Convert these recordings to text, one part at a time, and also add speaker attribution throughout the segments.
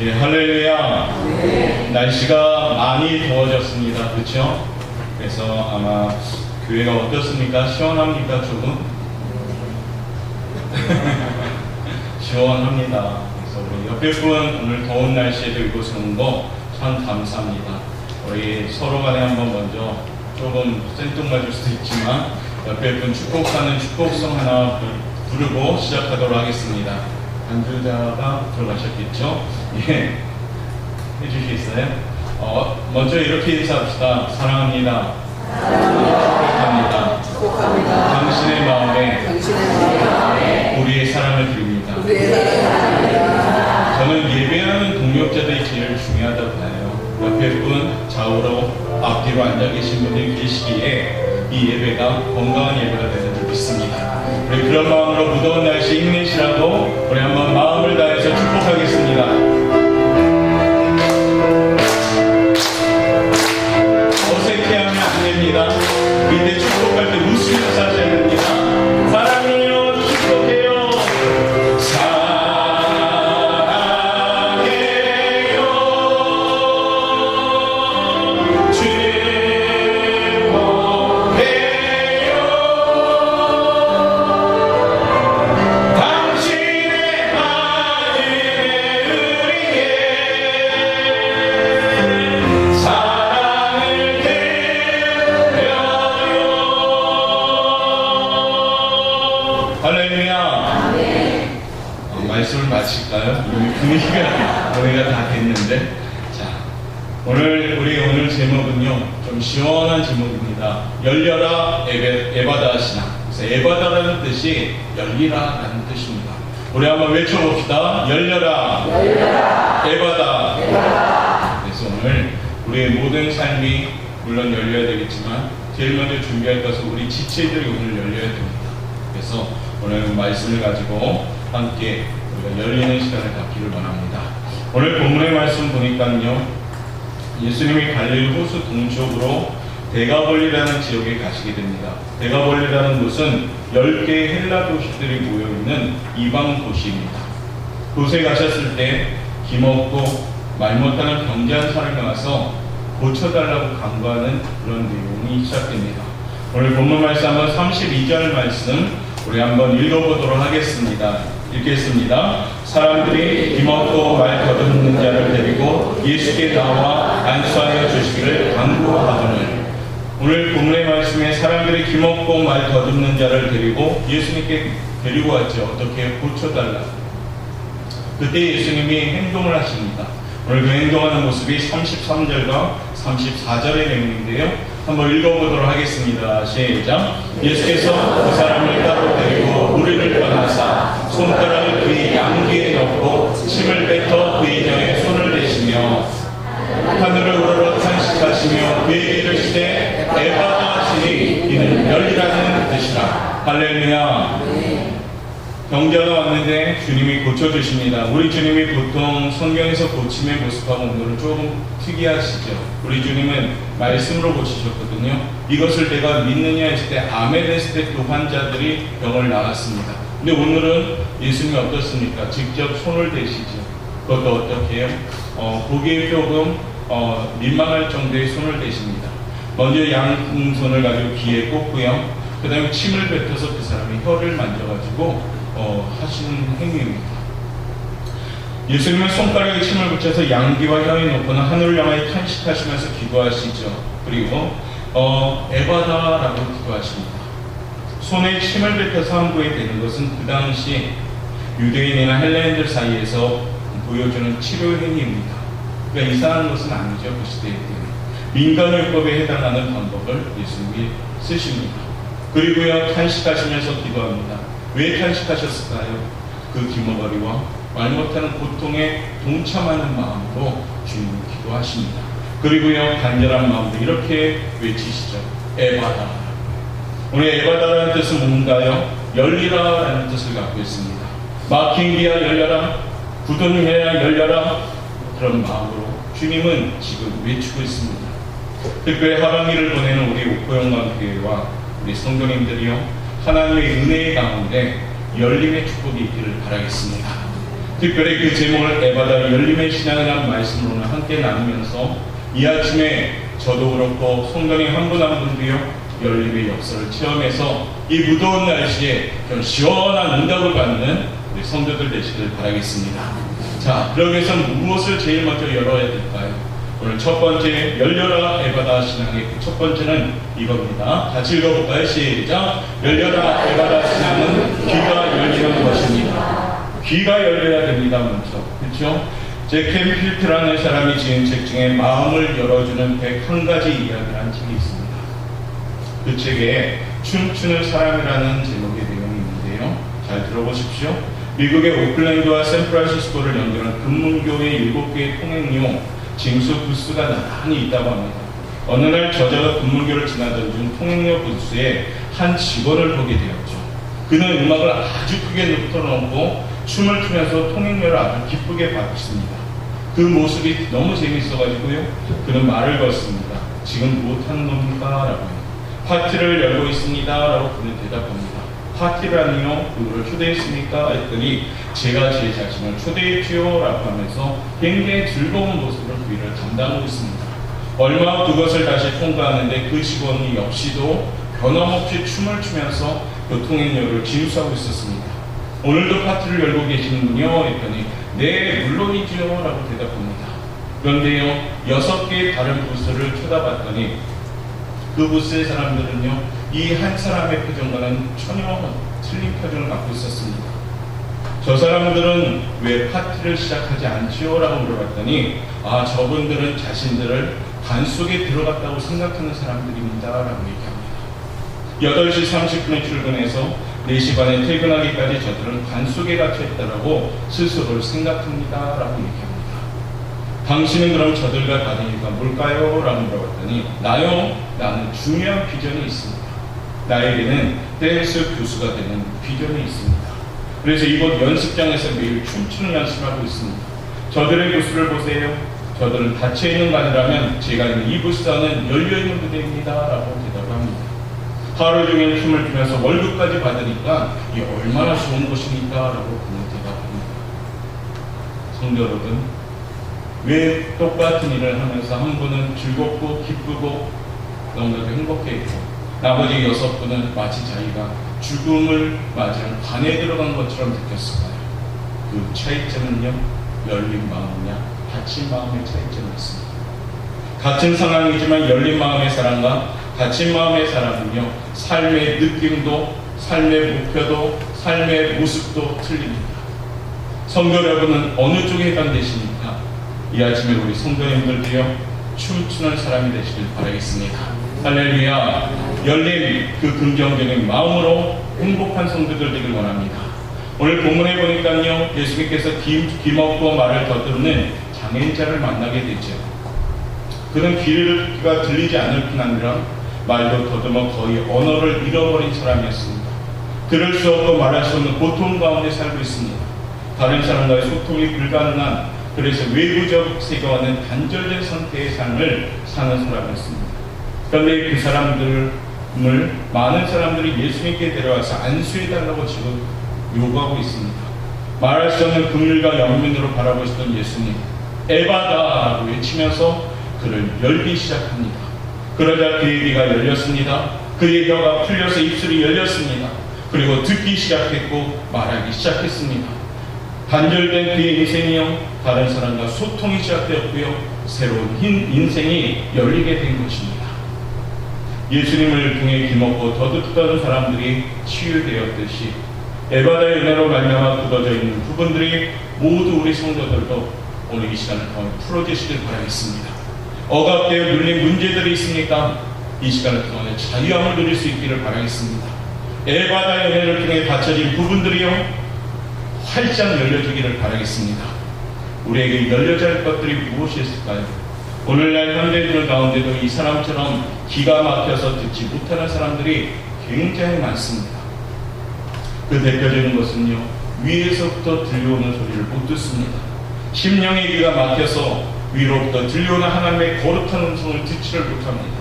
Speaker 1: 예, 할렐루야. 날씨가 많이 더워졌습니다. 그렇죠? 그래서 아마 교회가 어떻습니까? 시원합니까? 조금? 시원합니다. 그래서 우리 옆에 분 오늘 더운 날씨에도 이곳에 온 거 참 감사합니다. 우리 서로 간에 한번 먼저 조금 생뚱맞을 수도 있지만 옆에 분 축복하는 축복성 하나 부- 부르고 시작하도록 하겠습니다. 안주자가 들어가셨겠죠? 예. 해주시겠어요? 어, 먼저 이렇게 인사합시다. 사랑합니다. 축복합니다.
Speaker 2: 축복합니다.
Speaker 1: 당신의 마음에
Speaker 2: 당신의 마음에
Speaker 1: 우리의 사랑을 드립니다.
Speaker 2: 우리의 사랑합니다.
Speaker 1: 저는 예배하는 동역자들이 제일 중요하다고 봐요. 옆에 분 좌우로 앞뒤로 앉아 계신 분들이 계시기에 이 예배가 건강한 예배가 되는 줄 믿습니다. 우리 그런 마음으로 무더운 날씨 힘내시라고 우리 한번 마음을 다해서 축복하겠습니다. 어색해하면 안 됩니다. 밑에 축복할 때 웃으면서 말씀을 마칠까요? 분위기가 분위기가 다 됐는데 자 오늘 우리 오늘 제목은요 좀 시원한 제목입니다. 열려라 에베, 에바다시나 그래서 에바다라는 뜻이 열리라라는 뜻입니다. 우리 한번 외쳐봅시다. 열려라, 에바다. 그래서 오늘 우리의 모든 삶이 물론 열려야 되겠지만 제일 먼저 준비할 것은 우리 지체들이 오늘 열려야 됩니다. 그래서 오늘 말씀을 가지고 함께 우리가 열리는 시간을 갖기를 원합니다. 오늘 본문의 말씀 보니까요. 예수님이 갈릴리 호수 동쪽으로 대가벌리라는 지역에 가시게 됩니다. 대가벌리라는 곳은 10개의 헬라 도시들이 모여있는 이방 도시입니다. 곳에 가셨을 때 김없고 말 못하는 경제한 사람이 와서 고쳐달라고 간구하는 그런 내용이 시작됩니다. 오늘 본문 말씀 한번 32절 말씀 우리 한번 읽어보도록 하겠습니다. 읽겠습니다. 사람들이 김없고 말 더듬는 자를 데리고 예수께 나와 안수하여 주시기를 간구하거늘 오늘 본문의 말씀에 사람들이 김없고 말 더듬는 자를 데리고 예수님께 데리고 왔죠. 어떻게 고쳐달라. 그때 예수님이 행동을 하십니다. 오늘 그 행동하는 모습이 33절과 34절의 내용인데요. 한번 읽어보도록 하겠습니다. 시작. 예수께서 그 사람을 따로 데리고 우리를 떠나사 손가락을 그의 양귀에 넣고 침을 뱉어 그의 정에 손을 대시며 하늘을 우러러 탄식하시며 그에게 이르시되 에바다 하시니 이는 열리라는 뜻이라. 할렐루야. 경자가 왔는데 주님이 고쳐주십니다. 우리 주님이 보통 성경에서 고침의 모습하고 오늘은 조금 특이하시죠. 우리 주님은 말씀으로 고치셨거든요. 이것을 내가 믿느냐 했을 때 아멘 했을 때 그 환자들이 병을 나갔습니다. 근데 오늘은 예수님이 어떻습니까? 직접 손을 대시죠. 그것도 어떻게 해요? 어, 보기에 조금 어, 민망할 정도의 손을 대십니다. 먼저 양손을 가지고 귀에 꽂고요. 그 다음에 침을 뱉어서 그 사람이 혀를 만져가지고 어, 하시는 행위입니다. 예수님은 손가락에 침을 붙여서 양귀와 혀에 놓고는 하늘을 향하여 탄식하시면서 기도하시죠. 그리고 어, 에바다라고 기도하십니다. 손에 침을 뱉어서 함부에 되는 것은 그 당시 유대인이나 헬레인들 사이에서 보여주는 치료 행위입니다. 그러니까 이상한 것은 아니죠. 그 시대에 때는. 민간요법에 해당하는 방법을 예수님이 쓰십니다. 그리고요, 탄식하시면서 기도합니다. 왜 탄식하셨을까요? 그 기머거리와 말 못하는 고통에 동참하는 마음으로 주님을 기도하십니다. 그리고요, 간절한 마음으로 이렇게 외치시죠. 에바다. 우리 에바다라는 뜻은 뭔가요? 열리라라는 뜻을 갖고 있습니다. 막힌 기야 열려라, 굳은 해야 열려라, 그런 마음으로 주님은 지금 외치고 있습니다. 특별히 하방기를 보내는 우리 옥포영광교회와 우리 성도님들이요 하나님의 은혜의 가운데 열림의 축복이 있기를 바라겠습니다. 특별히 그 제목을 에바다 열림의 신앙이라는 말씀으로는 함께 나누면서 이 아침에 저도 그렇고 성도님 한 분 한 분도요 열림의 역사를 체험해서 이 무더운 날씨에 좀 시원한 응답을 받는 우리 성도들 되시길 바라겠습니다. 자, 그러기 위해서 무엇을 제일 먼저 열어야 될까요? 오늘 첫 번째 열려라 에바다 신앙의 그첫 번째는 이겁니다. 같이 읽어볼까요? 시작. 열려라 에바다 신앙은 귀가 열리는 것입니다. 귀가 열려야 됩니다, 먼저. 그렇죠? 제켄 필트라는 사람이 지은 책 중에 마음을 열어주는 101가지 이야기라는 책이 있습니다. 그 책에 춤추는 사람이라는 제목의 내용이 있는데요. 잘 들어보십시오. 미국의 오클랜드와 샌프란시스코를 연결한 금문교의 일곱 개의 통행료 징수 부스가 나란히 있다고 합니다. 어느 날 저자가 금문교를 지나던 중 통행료 부스에 한 직원을 보게 되었죠. 그는 음악을 아주 크게 틀어놓고 춤을 추면서 통행료를 아주 기쁘게 받습니다. 그 모습이 너무 재밌어가지고요. 그는 말을 걸습니다. 지금 무엇하는 겁니까? 라고요. 파티를 열고 있습니다. 라고 그는 대답합니다. 파티라니요? 누구를 초대했습니까? 했더니 제가 제 자신을 초대했지요. 라고 하면서 굉장히 즐거운 모습으로 그 일을 감당하고 있습니다. 얼마 후 그것을 다시 통과하는데 그 직원이 역시도 변함없이 춤을 추면서 그 통행료를 징수하고 있었습니다. 오늘도 파티를 열고 계시는군요. 했더니 네 물론이지요. 라고 대답합니다. 그런데요 여섯 개의 다른 부스를 쳐다봤더니 그 부스의 사람들은요 이 한 사람의 표정과는 전혀 틀린 표정을 갖고 있었습니다. 저 사람들은 왜 파티를 시작하지 않지요? 라고 물어봤더니 아 저분들은 자신들을 관 속에 들어갔다고 생각하는 사람들입니다. 라고 얘기합니다. 8시 30분에 출근해서 4시 반에 퇴근하기까지 저들은 관 속에 갇혀 있다라고 스스로를 생각합니다. 라고 얘기합니다. 당신은 그럼 저들과 다른 이유가 뭘까요? 라고 물어봤더니 나요? 나는 중요한 비전이 있습니다. 나에게는 댄스 교수가 되는 비전이 있습니다. 그래서 이곳 연습장에서 매일 춤추는 연습을 하고 있습니다. 저들의 교수를 보세요. 저들은 닫혀 있는 거 아니라면 제가 있는 이 부스는 열려 있는 무대입니다. 라고 대답을 합니다. 하루 종일 춤을 추면서 월급까지 받으니까 이 얼마나 좋은 것입니까? 라고 대답합니다. 성도 여러분, 왜 똑같은 일을 하면서 한 분은 즐겁고 기쁘고 너무나도 행복해 있고 나머지 여섯 분은 마치 자기가 죽음을 맞이한 관에 들어간 것처럼 느꼈을까요? 그 차이점은요, 열린 마음이냐, 닫힌 마음의 차이점이 있습니다. 같은 상황이지만 열린 마음의 사람과 닫힌 마음의 사람은요, 삶의 느낌도, 삶의 목표도, 삶의 모습도 틀립니다. 성도 여러분은 어느 쪽에 해당되십니까? 이 아침에 우리 성도님들도요, 춤추는 사람이 되시길 바라겠습니다. 할렐루야. 열린 그 긍정적인 마음으로 행복한 성도들 되길 원합니다. 오늘 본문에 보니까요, 예수님께서 귀, 귀 먹고 말을 더듬는 장애인자를 만나게 되죠. 그는 귀가 들리지 않을 뿐 아니라 말도 더듬어 거의 언어를 잃어버린 사람이었습니다. 들을 수 없고 말할 수 없는 고통 가운데 살고 있습니다. 다른 사람과의 소통이 불가능한 그래서 외부적 세계와는 단절된 상태의 삶을 사는 사람이었습니다. 그런데 그 사람들을 많은 사람들이 예수님께 데려와서 안수해달라고 지금 요구하고 있습니다. 말할 수 없는 긍휼과 연민으로 바라보시던 예수님, 에바다라고 외치면서 그를 열기 시작합니다. 그러자 그의 귀가 열렸습니다. 그의 혀가 풀려서 입술이 열렸습니다. 그리고 듣기 시작했고 말하기 시작했습니다. 단절된 그의 인생이요 다른 사람과 소통이 시작되었고요 새로운 흰 인생이 열리게 된 것입니다. 예수님을 통해 기먹고 더듬던 사람들이 치유되었듯이 에바다의 은혜로 말미암아 굳어져 있는 부분들이 모두 우리 성도들도 오늘 이 시간을 통해 풀어주시길 바라겠습니다. 억압되어 눌린 문제들이 있으니까 이 시간을 통해 자유함을 누릴 수 있기를 바라겠습니다. 에바다의 은혜를 통해 닫혀진 부분들이요 활짝 열려주기를 바라겠습니다. 우리에게 열려져 할 것들이 무엇이 있을까요? 오늘날 현대인들 가운데도 이 사람처럼 기가 막혀서 듣지 못하는 사람들이 굉장히 많습니다. 그 대표적인 것은요, 위에서부터 들려오는 소리를 못 듣습니다. 심령의 귀가 막혀서 위로부터 들려오는 하나님의 거룩한 음성을 듣지를 못합니다.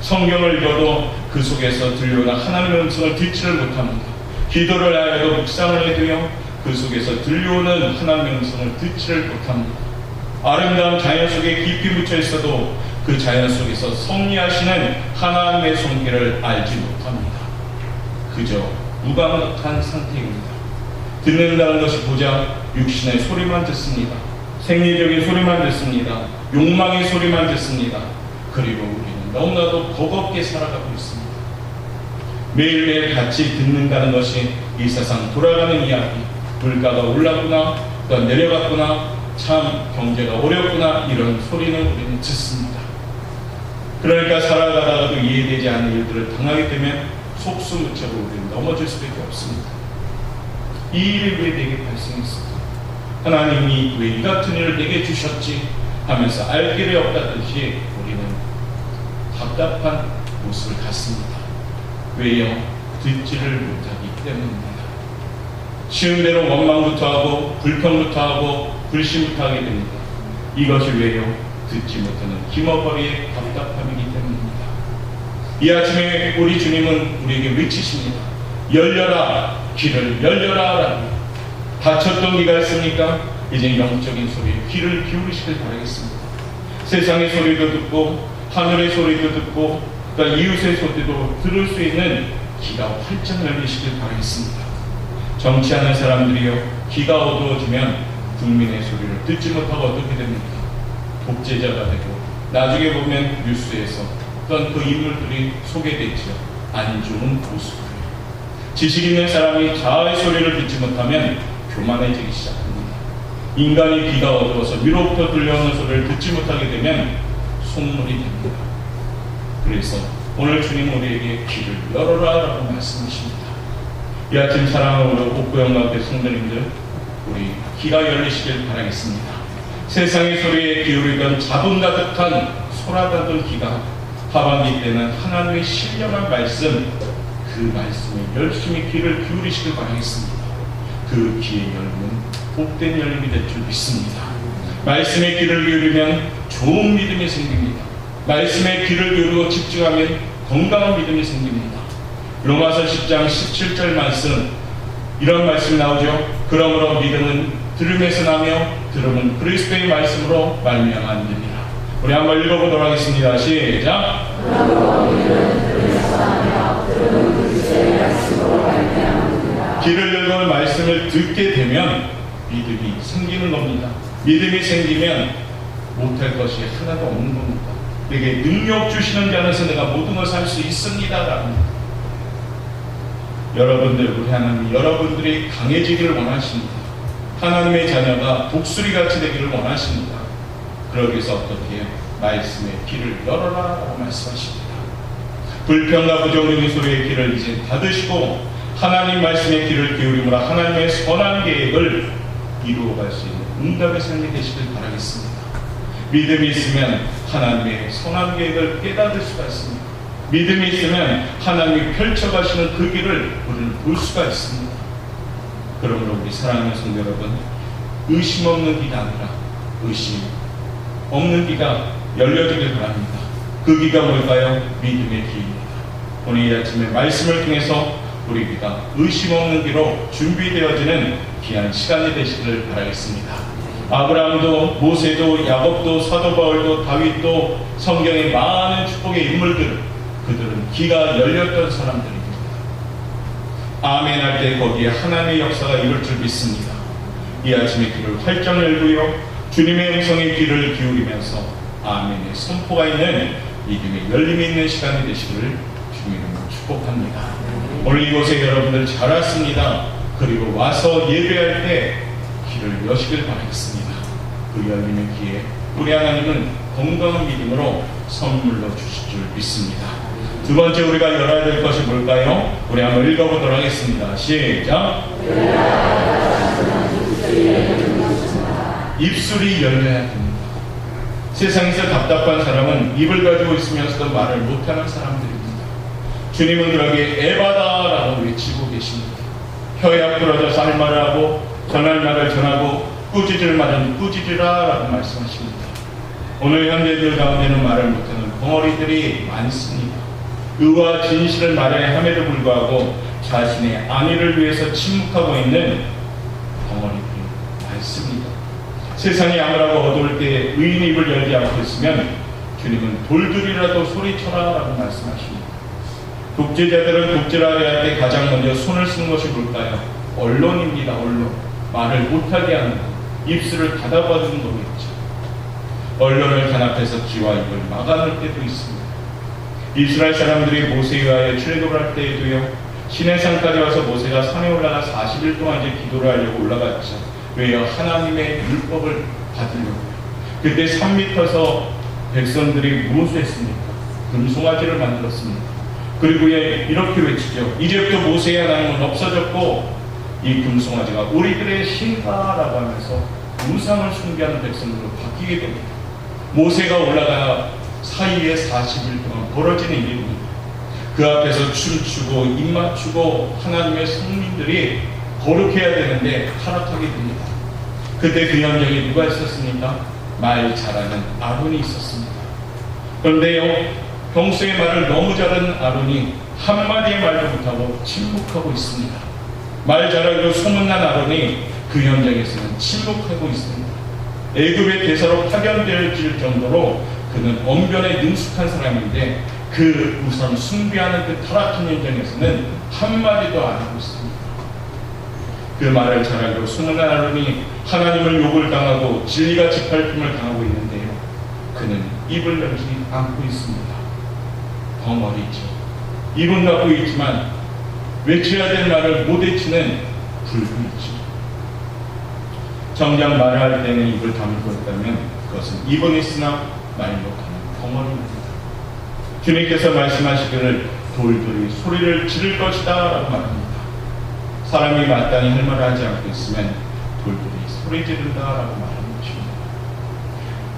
Speaker 1: 성경을 읽어도 그 속에서 들려오는 하나님의 음성을 듣지를 못합니다. 기도를 하여도 묵상을 해도요, 그 속에서 들려오는 하나님의 음성을 듣지를 못합니다. 아름다운 자연 속에 깊이 묻혀 있어도 그 자연 속에서 섭리하시는 하나님의 손길을 알지 못합니다. 그저 무감각한 상태입니다. 듣는다는 것이 고작 육신의 소리만 듣습니다. 생리적인 소리만 듣습니다. 욕망의 소리만 듣습니다. 그리고 우리는 너무나도 버겁게 살아가고 있습니다. 매일매일 같이 듣는다는 것이 이 세상 돌아가는 이야기. 물가가 올랐구나, 또 내려갔구나, 참 경제가 어렵구나 이런 소리는 우리는 듣습니다. 그러니까 살아가다가도 이해되지 않는 일들을 당하게 되면 속수무책으로 우리는 넘어질 수밖에 없습니다. 이 일이 왜 내게 발생했을까? 하나님이 왜 이 같은 일을 내게 주셨지? 하면서 알 길이 없다듯이 우리는 답답한 모습을 갖습니다. 왜요? 듣지를 못하기 때문입니다. 쉬운 대로 원망부터 하고 불평부터 하고 불신부터 하게 됩니다. 이것이 왜요? 듣지 못하는 기머거리의 답답함이기 때문입니다. 이 아침에 우리 주님은 우리에게 외치십니다. 열려라, 귀를 열려라. 라고. 닫혔던 귀가 있습니까? 이제 영적인 소리에 귀를 기울이시길 바라겠습니다. 세상의 소리도 듣고, 하늘의 소리도 듣고, 그러니까 이웃의 소리도 들을 수 있는 귀가 활짝 열리시길 바라겠습니다. 정치하는 사람들이요, 귀가 어두워지면 국민의 소리를 듣지 못하고 어떻게 됩니까? 독재자가 되고, 나중에 보면 뉴스에서 어떤 그 인물들이 소개되죠. 안 좋은 모습을. 지식 있는 사람이 자아의 소리를 듣지 못하면 교만해지기 시작합니다. 인간이 귀가 어두워서 위로부터 들려오는 소리를 듣지 못하게 되면 속물이 됩니다. 그래서 오늘 주님 우리에게 귀를 열어라 라고 말씀하십니다. 이 아침 사랑하는 옥구영가교 성도님들 우리 귀가 열리시길 바라겠습니다. 세상의 소리에 기울이던 자본 가득한 소라다던 귀가 하반기 때는 하나님의 신령한 말씀 그 말씀에 열심히 귀를 기울이시길 바라겠습니다. 그 귀의 열면 복된 열림이 될 줄 믿습니다. 말씀에 귀를 기울이면 좋은 믿음이 생깁니다. 말씀에 귀를 기울이고 집중하면 건강한 믿음이 생깁니다. 로마서 10장 17절 말씀 이런 말씀 나오죠. 그러므로 믿음은 들음에서 나며 들음은 그리스도의 말씀으로 말미암아 됩니다. 우리 한번 읽어보도록 하겠습니다. 시작. 귀를 열고 말씀을 듣게 되면 믿음이 생기는 겁니다. 믿음이 생기면 못할 것이 하나도 없는 겁니다. 내게 능력 주시는 자에서 내가 모든 것을 할 수 있습니다라는 여러분들 우리 하나님 여러분들이 강해지기를 원하십니다. 하나님의 자녀가 독수리 같이 되기를 원하십니다. 그러기 위해서 어떻게? 말씀의 귀를 열어라라고 말씀하십니다. 불평과 부정적인 소리의 귀를 이제 닫으시고 하나님 말씀의 귀를 기울임으로 하나님의 선한 계획을 이루어갈 수 있는 응답의 삶이 되시길 바라겠습니다. 믿음이 있으면 하나님의 선한 계획을 깨닫을 수가 있습니다. 믿음이 있으면 하나님이 펼쳐가시는 그 길을 우리는 볼 수가 있습니다. 그러므로 우리 사랑하는 성도 여러분, 의심 없는 귀가 아니라 의심 없는 귀가 열려지길 바랍니다. 그 귀가 뭘까요? 믿음의 귀입니다. 오늘 이 아침에 말씀을 통해서 우리 귀가 의심 없는 귀로 준비되어지는 귀한 시간이 되시기를 바라겠습니다. 아브라함도 모세도 야곱도 사도 바울도 다윗도 성경의 많은 축복의 인물들 그들은 귀가 열렸던 사람들입니다. 아멘 할 때 거기에 하나님의 역사가 이룰 줄 믿습니다. 이 아침에 귀를 활짝 열고요. 주님의 음성에 귀를 기울이면서 아멘의 선포가 있는 믿음의 열림이 있는 시간이 되시기를 주님으로 축복합니다. 오늘 이곳에 여러분들 잘 왔습니다. 그리고 와서 예배할 때 귀를 여시길 바라겠습니다. 그 열림의 귀에 우리 하나님은 건강한 믿음으로 선물로 주실 줄 믿습니다. 두 번째 우리가 열어야 될 것이 뭘까요? 우리 한번 읽어보도록 하겠습니다. 시작. 입술이 열려야 됩니다. 세상에서 답답한 사람은 입을 가지고 있으면서도 말을 못하는 사람들입니다. 주님은 그러게 에바다라고 외치고 계십니다. 혀에 부러져서 할 말을 하고 전할 말을 전하고 꾸짖을 말은 꾸짖으라라고 말씀하십니다. 오늘 현대들 가운데는 말을 못하는 벙어리들이 많습니다. 의와 진실을 말해야 함에도 불구하고 자신의 안위를 위해서 침묵하고 있는 덩어리들이 많습니다. 세상이 암울하고 어두울 때 의인 입을 열지 않고 있으면 주님은 돌들이라도 소리쳐라 라고 말씀하십니다. 독재자들은 독재를 할 때 가장 먼저 손을 쓰는 것이 뭘까요? 언론입니다. 언론. 말을 못하게 하는 것. 입술을 닫아봐주는 거겠죠. 언론을 단합해서 귀와 입을 막아놓을 때도 있습니다. 이스라엘 사람들이 모세에 출애굽을 할 때에도요. 시내산까지 와서 모세가 산에 올라가 40일 동안 이제 기도를 하려고 올라갔죠. 왜요? 하나님의 율법을 받으려고요. 그때 산 밑에서 백성들이 무엇을 했습니까? 금송아지를 만들었습니다. 그리고 예, 이렇게 외치죠. 이제부터 모세의 하나님은 없어졌고 이 금송아지가 우리들의 신가라고 하면서 우상을 숭배하는 백성들로 바뀌게 됩니다. 모세가 올라가 사이에 40일 동안 벌어지는 일입니다. 그 앞에서 춤추고 입맞추고 하나님의 성민들이 거룩해야 되는데 타락하게 됩니다. 그때 그 현장에 누가 있었습니까? 말 잘하는 아론이 있었습니다. 그런데요, 평소에 말을 너무 잘하는 아론이 한마디의 말도 못하고 침묵하고 있습니다. 말 잘하고 소문난 아론이 그 현장에서는 침묵하고 있습니다. 애굽의 대사로 파견될 정도로 그는 언변에 능숙한 사람인데 그 우선 숭배하는 그 타락한 현장에서는 한마디도 안 하고 있습니다. 그 말을 잘하고 소문난 아론이 하나님을 욕을 당하고 진리가 짓밟힘을 당하고 있는데요. 그는 입을 열지 않고 있습니다. 덩어리죠. 입은 갖고 있지만 외쳐야 될 말을 못 외치는 불구이죠. 정작 말할 때는 입을 다물고 있다면 그것은 입은 있으나 말 못하는 덩어리입니다. 주님께서 말씀하시기를 돌돌이 소리를 지를 것이다 라고 말합니다. 사람이 마땅히 할 말을 하지 않고 있으면 돌돌이 소리 지른다 라고 말하는 것입니다.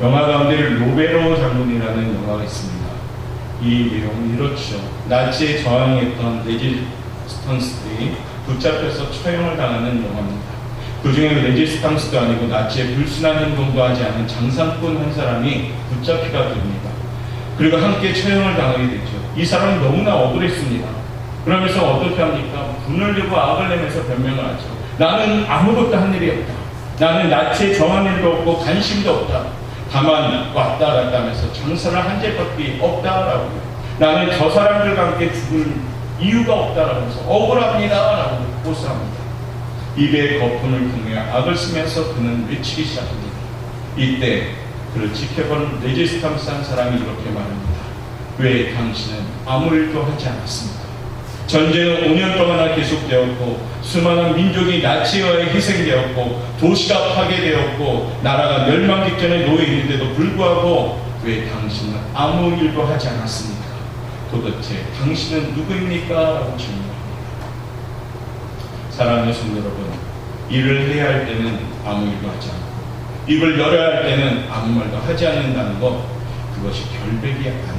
Speaker 1: 영화 가운데 로베로 장군이라는 영화가 있습니다. 이 내용은 이렇죠. 나치에 저항했던 레지스턴스들이 붙잡혀서 처형을 당하는 영화입니다. 그 중에 레지스탕스도 아니고 나치에 불순한 행동도 하지 않은 장상꾼 한 사람이 붙잡히가 됩니다. 그리고 함께 처형을 당하게 되죠. 이 사람은 너무나 억울했습니다. 그러면서 어떻게 합니까? 분을 내고 악을 내면서 변명을 하죠. 나는 아무것도 한 일이 없다. 나는 나치에 정한 일도 없고 관심도 없다. 다만 왔다 갔다 하면서 장사를 한 적밖에 없다라고요. 나는 저 사람들과 함께 죽을 이유가 없다라면서 억울합니다라고 고소합니다. 입에 거품을 통해 악을 쓰면서 그는 외치기 시작합니다. 이때 그를 지켜본 레지스탕스 한 사람이 이렇게 말합니다. 왜 당신은 아무 일도 하지 않았습니까? 전쟁은 5년 동안나 계속되었고 수많은 민족이 의해 희생되었고 도시가 파괴되었고 나라가 멸망 직전에 놓여 있는데도 불구하고 왜 당신은 아무 일도 하지 않았습니까? 도대체 당신은 누구입니까? 라고 질문합니다. 사랑하는 성도 여러분, 일을 해야 할 때는 아무 일도 하지 않고 입을 열어야 할 때는 아무 말도 하지 않는다는 것 그것이 결백이 아닙니다.